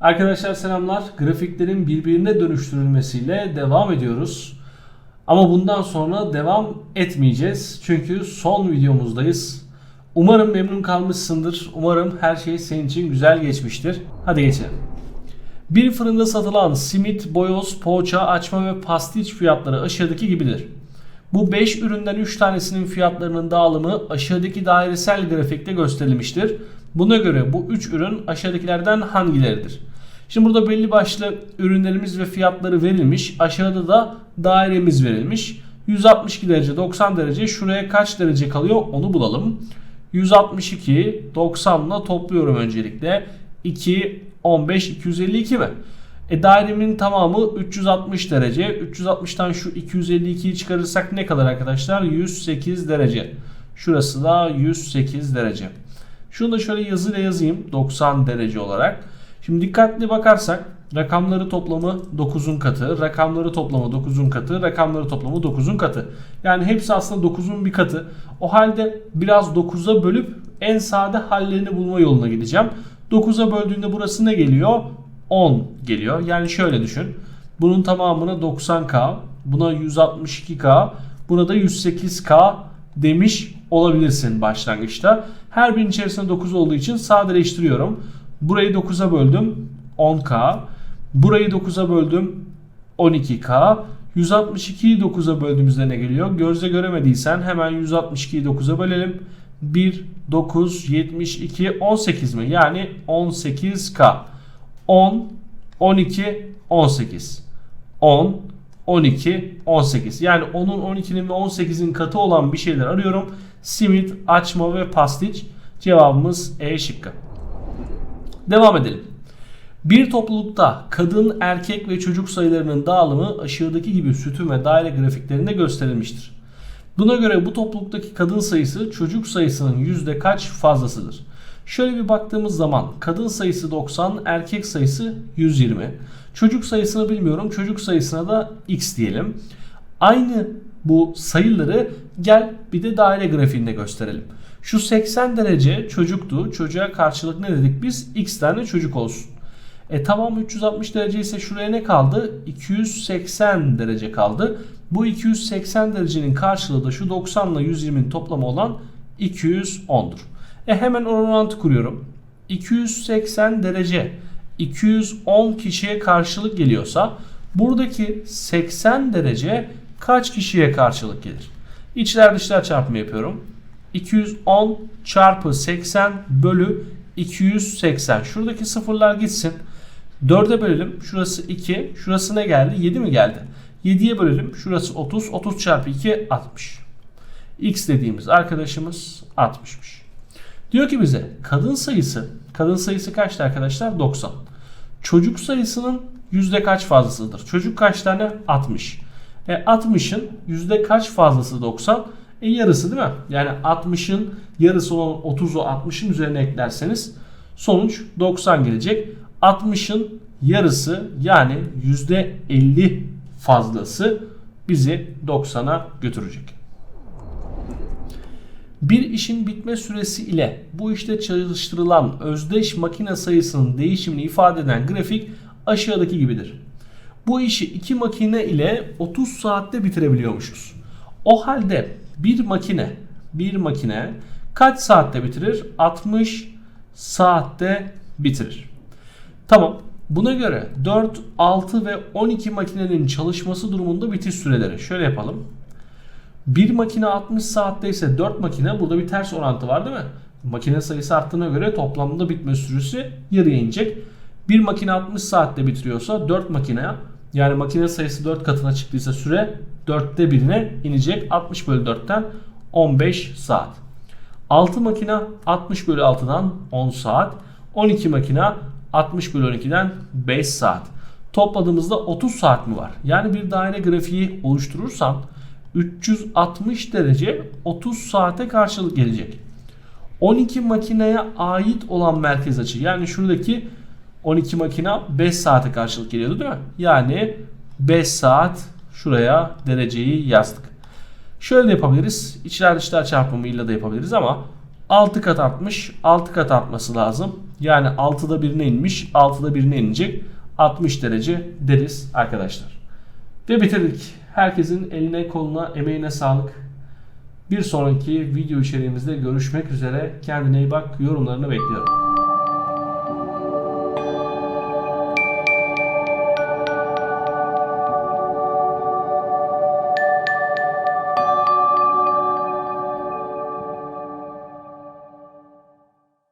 Arkadaşlar selamlar. Grafiklerin birbirine dönüştürülmesiyle devam ediyoruz. Ama bundan sonra devam etmeyeceğiz. Çünkü son videomuzdayız. Umarım memnun kalmışsındır. Umarım her şey senin için güzel geçmiştir. Hadi geçelim. Bir fırında satılan simit, boyoz, poğaça, açma ve pastiç fiyatları aşağıdaki gibidir. Bu 5 üründen 3 tanesinin fiyatlarının dağılımı aşağıdaki dairesel grafikte gösterilmiştir. Buna göre bu 3 ürün aşağıdakilerden hangileridir? Şimdi burada belli başlı ürünlerimiz ve fiyatları verilmiş. Aşağıda da dairemiz verilmiş. 162 derece 90 derece şuraya kaç derece kalıyor onu bulalım. 162 90'la topluyorum öncelikle. 2 15 252 mi? E dairemin tamamı 360 derece. 360'tan şu 252'yi çıkarırsak ne kadar arkadaşlar? 108 derece. Şurası da 108 derece. Şunu da şöyle yazıyla yazayım 90 derece olarak. Şimdi dikkatli bakarsak rakamları toplamı 9'un katı, rakamları toplamı 9'un katı, rakamları toplamı 9'un katı. Yani hepsi aslında 9'un bir katı. O halde biraz 9'a bölüp en sade hallerini bulma yoluna gideceğim. 9'a böldüğünde burası ne geliyor? 10 geliyor. Yani şöyle düşün. Bunun tamamına 90k, buna 162k, buna da 108k demiş olabilirsin başlangıçta. Her birinin içerisinde 9 olduğu için sadeleştiriyorum. Burayı 9'a böldüm 10k. Burayı 9'a böldüm 12k. 162'yi 9'a böldüğümüzde ne geliyor? Gözle göremediysen hemen 162'yi 9'a bölelim. 1, 9, 72, 18 mi? Yani 18k. 10, 12, 18. 10, 12, 18. Yani 10'un, 12'nin ve 18'in katı olan bir şeyler arıyorum. Simit, açma ve pastiç. Cevabımız E şıkkı. Devam edelim. Bir toplulukta kadın, erkek ve çocuk sayılarının dağılımı aşağıdaki gibi sütun ve daire grafiklerinde gösterilmiştir. Buna göre bu topluluktaki kadın sayısı çocuk sayısının yüzde kaç fazlasıdır? Şöyle bir baktığımız zaman kadın sayısı 90, erkek sayısı 120. Çocuk sayısını bilmiyorum. Çocuk sayısına da x diyelim. Aynı bu sayıları gel bir de daire grafiğinde gösterelim. Şu 80 derece çocuktu. Çocuğa karşılık ne dedik biz? X tane çocuk olsun. E tamam 360 derece ise şuraya ne kaldı? 280 derece kaldı. Bu 280 derecenin karşılığı da şu 90 ile 120'nin toplamı olan 210'dur. E hemen orantı kuruyorum. 280 derece 210 kişiye karşılık geliyorsa buradaki 80 derece kaç kişiye karşılık gelir? İçler dışlar çarpımı yapıyorum. 210 çarpı 80 bölü 280. Şuradaki sıfırlar gitsin. 4'e bölelim. Şurası 2. Şurası ne geldi? 7 mi geldi? 7'ye bölelim. Şurası 30. 30 çarpı 2 60. X dediğimiz arkadaşımız 60'mış. Diyor ki bize kadın sayısı kadın sayısı kaçtı arkadaşlar? 90. Çocuk sayısının yüzde kaç fazlasıdır? Çocuk kaç tane? 60. E 60'ın yüzde kaç fazlası 90? E yarısı değil mi? Yani 60'ın yarısı olan 30'u 60'ın üzerine eklerseniz sonuç 90 gelecek. 60'ın yarısı yani %50 fazlası bizi 90'a götürecek. Bir işin bitme süresi ile bu işte çalıştırılan özdeş makine sayısının değişimini ifade eden grafik aşağıdaki gibidir. Bu işi iki makine ile 30 saatte bitirebiliyormuşuz. O halde bir makine bir makine kaç saatte bitirir? 60 saatte bitirir. Tamam. Buna göre 4, 6 ve 12 makinenin çalışması durumunda bitiş süreleri. Şöyle yapalım. Bir makine 60 saatte ise 4 makine burada bir ters orantı var değil mi? Makine sayısı arttığına göre toplamda bitme süresi yarıya inecek. Bir makine 60 saatte bitiriyorsa 4 makine yani makine sayısı 4 katına çıktıysa süre 4'te birine inecek. 60 bölü 4'ten 15 saat. 6 makine 60 bölü 6'dan 10 saat. 12 makine 60 bölü 12'den 5 saat. Topladığımızda 30 saat mi var? Yani bir daire grafiği oluşturursam 360 derece 30 saate karşılık gelecek. 12 makineye ait olan merkez açı yani şuradaki 12 makina 5 saate karşılık geliyordu değil mi? Yani 5 saat şuraya dereceyi yazdık. Şöyle de yapabiliriz. İçler dışlar çarpımıyla da yapabiliriz ama 6 kat artmış. 6 kat artması lazım. Yani 6'da birine inmiş. 6'da birine inecek. 60 derece deriz arkadaşlar. Ve bitirdik. Herkesin eline koluna emeğine sağlık. Bir sonraki video içeriğimizde görüşmek üzere. Kendine iyi bak. Yorumlarını bekliyorum.